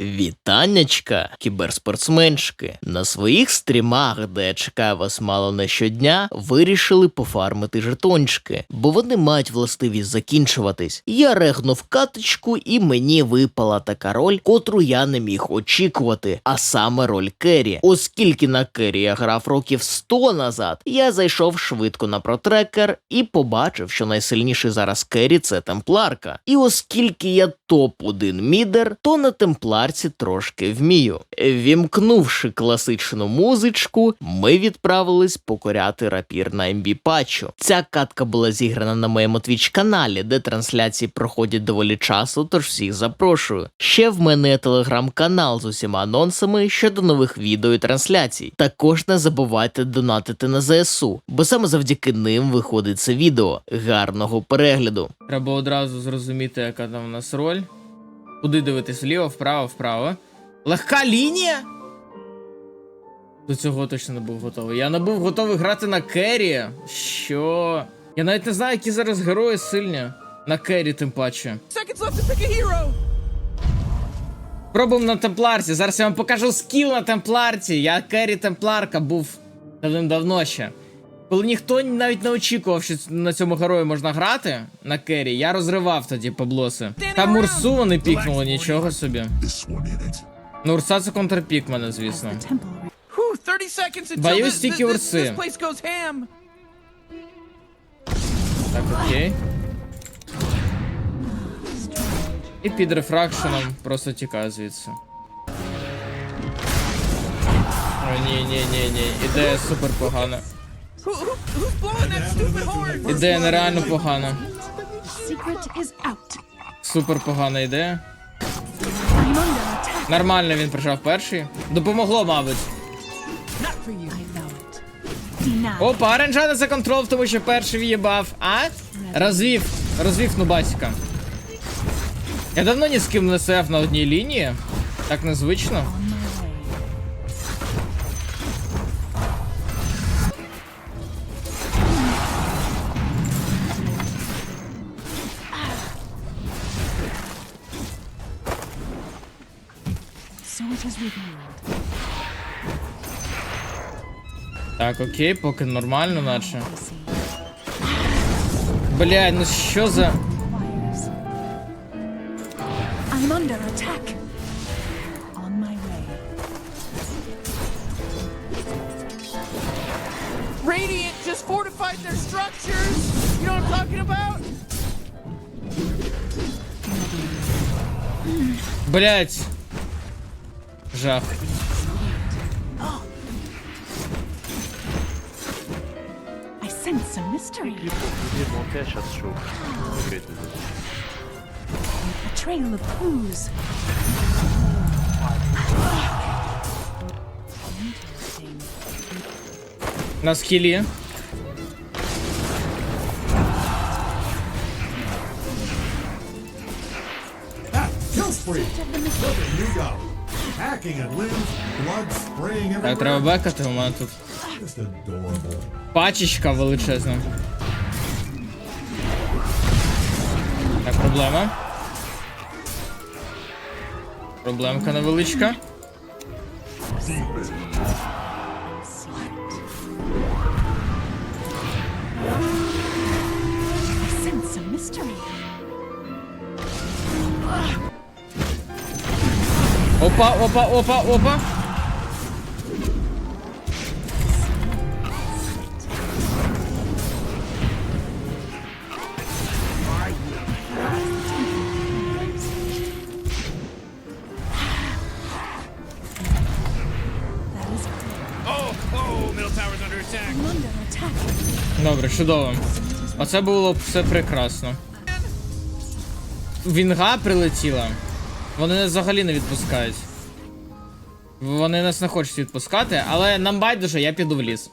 Вітаннячка, кіберспортсменшки. На своїх стрімах, де я чекаю вас мало не щодня, вирішили пофармити жетончики, бо вони мають властивість закінчуватись. Я регнув каточку, і мені випала така роль, котру я не міг очікувати, а саме роль Керрі. Оскільки на Керрі я грав років 100 назад, я зайшов швидко на протрекер і побачив, що найсильніший зараз Керрі це темпларка. І оскільки я топ-1 мідер, то на темпларці трошки вмію. Вімкнувши класичну музичку, ми відправились покоряти рапір на МБ патчу. Ця катка була зіграна на моєму твіч каналі, де трансляції проходять доволі часто, тож всіх запрошую. Ще в мене телеграм-канал з усіма анонсами щодо нових відео і трансляцій. Також не забувайте донатити на ЗСУ, бо саме завдяки ним виходить це відео. Гарного перегляду! Треба одразу зрозуміти, яка там у нас роль. Куди дивитись? Вліво, вправо, вправо. Легка лінія? До цього точно не був готовий. Я не був готовий грати на Керрі. Що? Я навіть не знаю, які зараз герої сильні. На Керрі, тим паче. Пробуємо на темпларці. Зараз я вам покажу скіл на темпларці. Я Керрі темпларка був давним-давно ще. Коли ніхто навіть не очікував, що на цьому герої можна грати на Керрі, я розривав тоді поблоси. Та Мурсу вони пікнули, нічого собі. Ну, Урса це контрпік мене, звісно. Whew, 30 seconds until Боюсь, тільки урси. Так, окей. І під рефракшеном просто тікаю звідси. О, ні, ні, ні, ні. Ідея супер погана. Ідея нереально погана. Супер погана ідея. Нормально він прижав перший. Допомогло, мабуть. Опа, оранжана за контрол, тому що перший в'їбав. А? Розвів. Розвів нубасіка. Я давно ні з ким не стояв на одній лінії. Так незвично. Так, окей, поки нормально, наче. See. Блядь, ну що за. Wires. I'm under attack. On my way. Radiant just fortified their structures. You know what I'm talking about? Блядь. Жах. I sense some mystery. Monter сейчас шоу. A trail of clues. Interesting. На схилі. Kill spree! Look at you go! Так, everywhere. треба бекати, у мене тут пачечка величезна. Так, проблема. Проблемка невеличка. Mystery. Опа, опа, опа, опа. Добре, чудово. Оце було все прекрасно. Вінга прилетіла. Вони взагалі не відпускають. Вони нас не хочуть відпускати, але нам байдуже, я піду в ліс.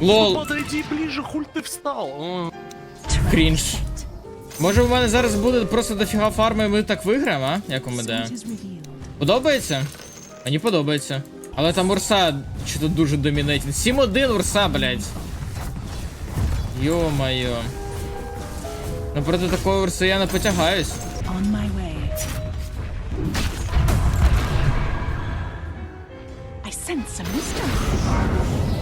Лол, Подойди ближе, хуль ты встал. Крінж. Може, у мене зараз буде просто дофіга фарми, і ми так виграємо, а? Як ідея? It. Подобається? Мені подобається. Але там Урса що-то дуже домінейтен. 7-1 Урса, блядь. Йо-моє. Ну проти такого версу я не потягаюсь. Sense some mystery.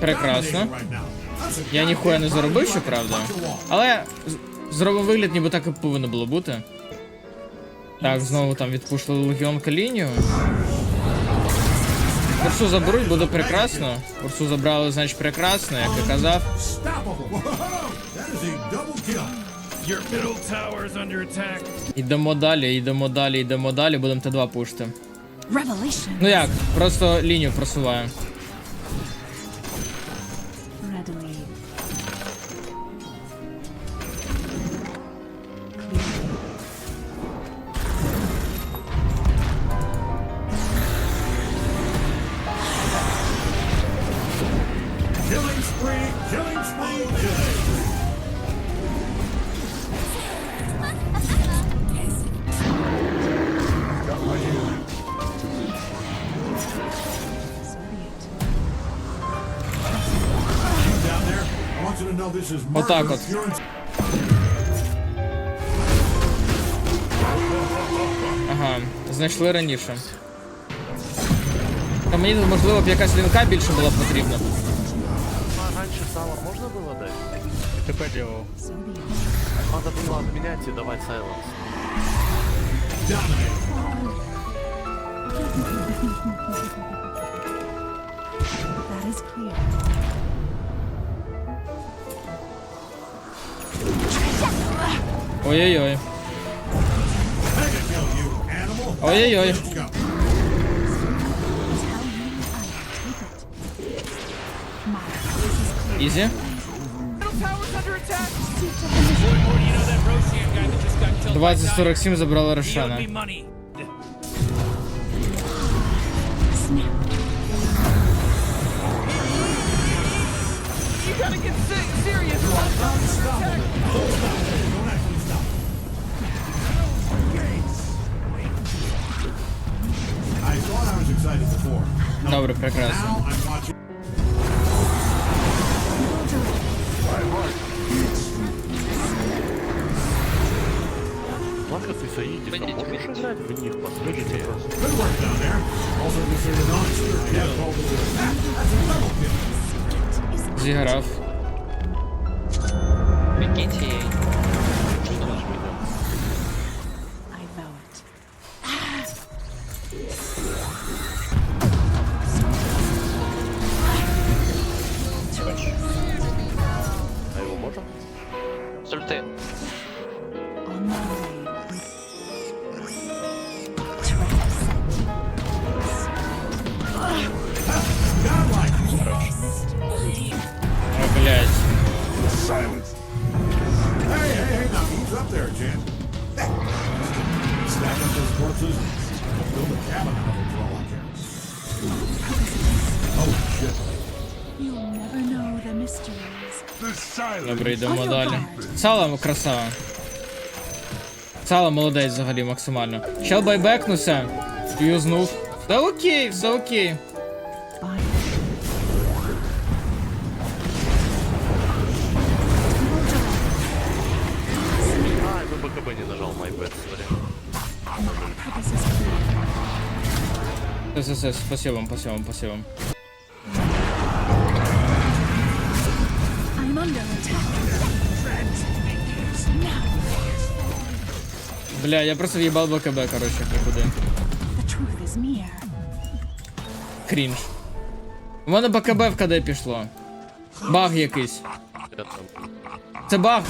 Прекрасно. Я ніхуя не заробив, щоправда. Але з- зробив вигляд, ніби так і повинно було бути. Так, знову там відпушили легіонка лінію. Курсу заберуть, буде прекрасно. Курсу забрали, значить прекрасно, як і казав. Your middle tower is under attack. Йдемо далі, йдемо далі, йдемо далі, будемо Т2 пушити. Revelation. Ну як, просто лінію просуваю. Отак от. Ага, знайшли раніше. Та мені можливо б якась лінка більше була б потрібна. А раньше Савар можно было дать? Тепер його. So be it. Надо было отменять и давать Сайленс. That is clear. Ой-ой-ой. Ой-ой-ой. Изи. Двадцать сорок семь забрала Рошана. You gotta get serious. Добрый, прекрасно. Ладно, ты садитесь, можешь играть в них, посмотрите просто. Hey, hey, hey, now ease up there, Jen. Stack up those corpses and build a cabin out of it for all I care. Oh, shit. You'll never know the mysteries. Добре, йдемо далі. Сало красава. Сало молодець взагалі максимально. Чел байбекнувся. Юзнув. Та окей, все окей. By БКБ не нажал, my bad, sorry. все, спасибо вам, спасибо вам, спасибо вам. Бля, я просто в'їбав БКБ, the truth. Крінж. У мене БКБ в КД пішло. Баг якийсь. Це баг.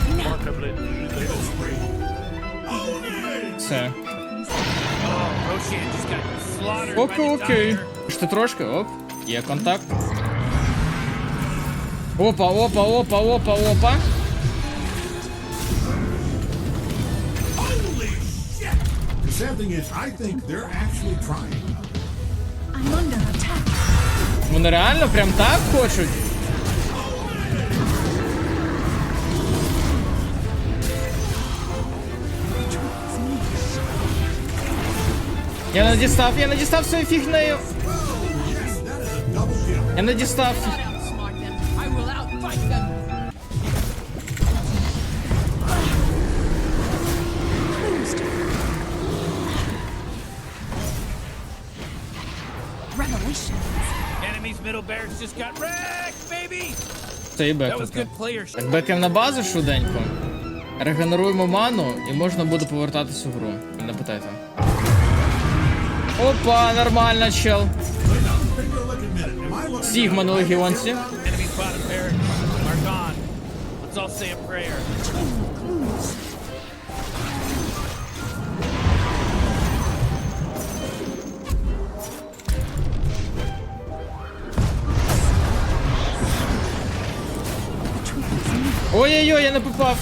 Kill spree. Oh, yeah. Все. Roshan just got slaughtered by Окей, the окей. doctor. Ще трошки, оп. Є контакт. Опа, опа, опа, опа, опа. Holy shit! The sad thing is, I think they're actually trying. I'm under attack. Вони реально прям так хочуть. Я не дістав, я не дістав свою фігнею. Я не Це і That бек. was good players. Так, бекем на базу швиденько. Регенеруємо ману і можна буде повертатись у гру. Не питайте. Опа, нормально, чел. Сігма на легіонці. Ой-ой-ой, я не попав.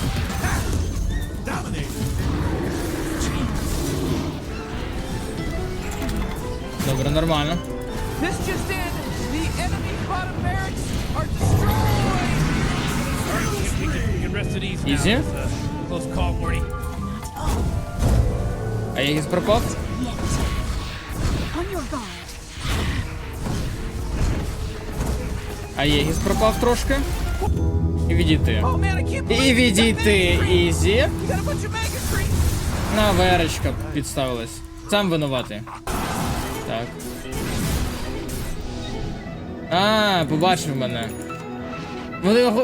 Добре, нормально. Ізі? А я їх прокоп? А є гіс пропав трошки. І відійти. І відійти. Ізі. На верочка підставилась. Сам винуватий. Так. А, побачив мене.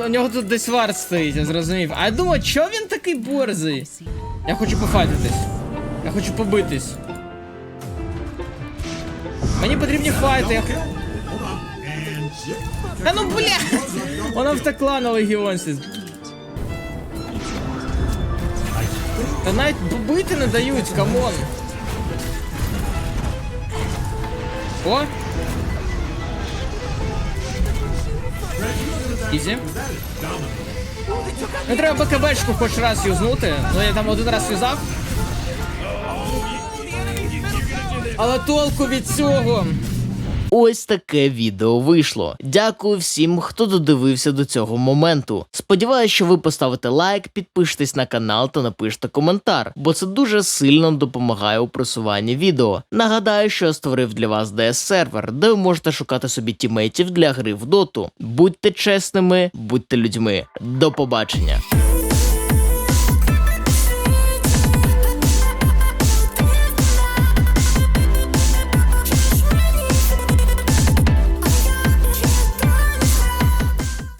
У нього, тут десь варт стоїть, я зрозумів. А я думаю, чого він такий борзий? Я хочу пофайтитись. Я хочу побитись. Мені потрібні файти. Та ну бля! Вона втекла на легіонці. Та навіть побити не дають, камон. О! Ізі. Не треба БКБшку хоч раз юзнути. Ну я там один раз юзав. Але толку від цього. Ось таке відео вийшло. Дякую всім, хто додивився до цього моменту. Сподіваюсь, що ви поставите лайк, підпишетесь на канал та напишете коментар, бо це дуже сильно допомагає у просуванні відео. Нагадаю, що я створив для вас DS сервер, де ви можете шукати собі тімейтів для гри в доту. Будьте чесними, будьте людьми. До побачення.